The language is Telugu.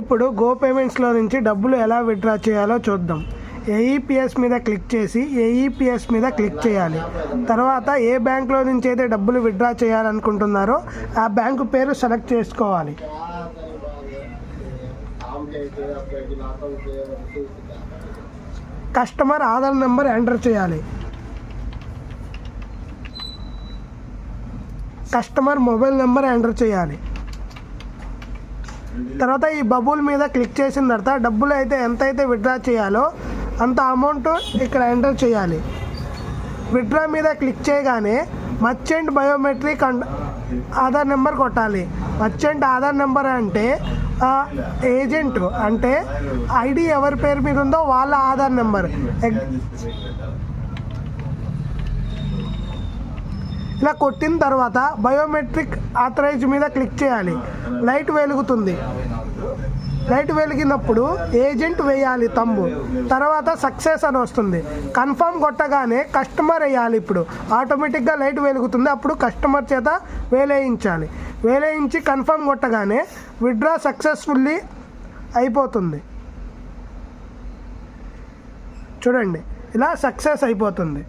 ఇప్పుడు గో పేమెంట్స్లో నుంచి డబ్బులు ఎలా విత్డ్రా చేయాలో చూద్దాం. ఏఈపిఎస్ మీద క్లిక్ చేసి ఏఈపిఎస్ మీద క్లిక్ చేయాలి. తర్వాత ఏ బ్యాంక్లో నుంచి అయితే డబ్బులు విత్డ్రా చేయాలనుకుంటున్నారో ఆ బ్యాంకు పేరు సెలెక్ట్ చేసుకోవాలి. కస్టమర్ ఆధార్ నెంబర్ ఎంటర్ చేయాలి. కస్టమర్ మొబైల్ నెంబర్ ఎంటర్ చేయాలి. తర్వాత ఈ బబుల్ మీద క్లిక్ చేసిన తర్వాత డబ్బులు అయితే ఎంత అయితే విత్డ్రా చేయాలో అంత అమౌంట్ ఇక్కడ ఎంటర్ చేయాలి. విత్డ్రా మీద క్లిక్ చేయగానే merchant biometric and Aadhaar number కొట్టాలి. మర్చెంట్ ఆధార్ నెంబర్ అంటే ఏజెంట్ అంటే ఐడి ఎవరి పేరు మీద ఉందో వాళ్ళ ఆధార్ నెంబర్. ఇలా కొట్టిన తర్వాత బయోమెట్రిక్ ఆథరైజ్ మీద క్లిక్ చేయాలి. లైట్ వెలుగుతుంది. లైట్ వెలిగినప్పుడు ఏజెంట్ వేయాలి తమ్ము. తర్వాత సక్సెస్ అని వస్తుంది. కన్ఫర్మ్ కొట్టగానే కస్టమర్ వేయాలి ఇప్పుడు. ఆటోమేటిక్గా లైట్ వెలుగుతుంది. అప్పుడు కస్టమర్ చేత వేలేయించాలి. వేలేయించి కన్ఫర్మ్ కొట్టగానే విత్డ్రా సక్సెస్ఫుల్లీ అయిపోతుంది. చూడండి. ఇలా సక్సెస్ అయిపోతుంది.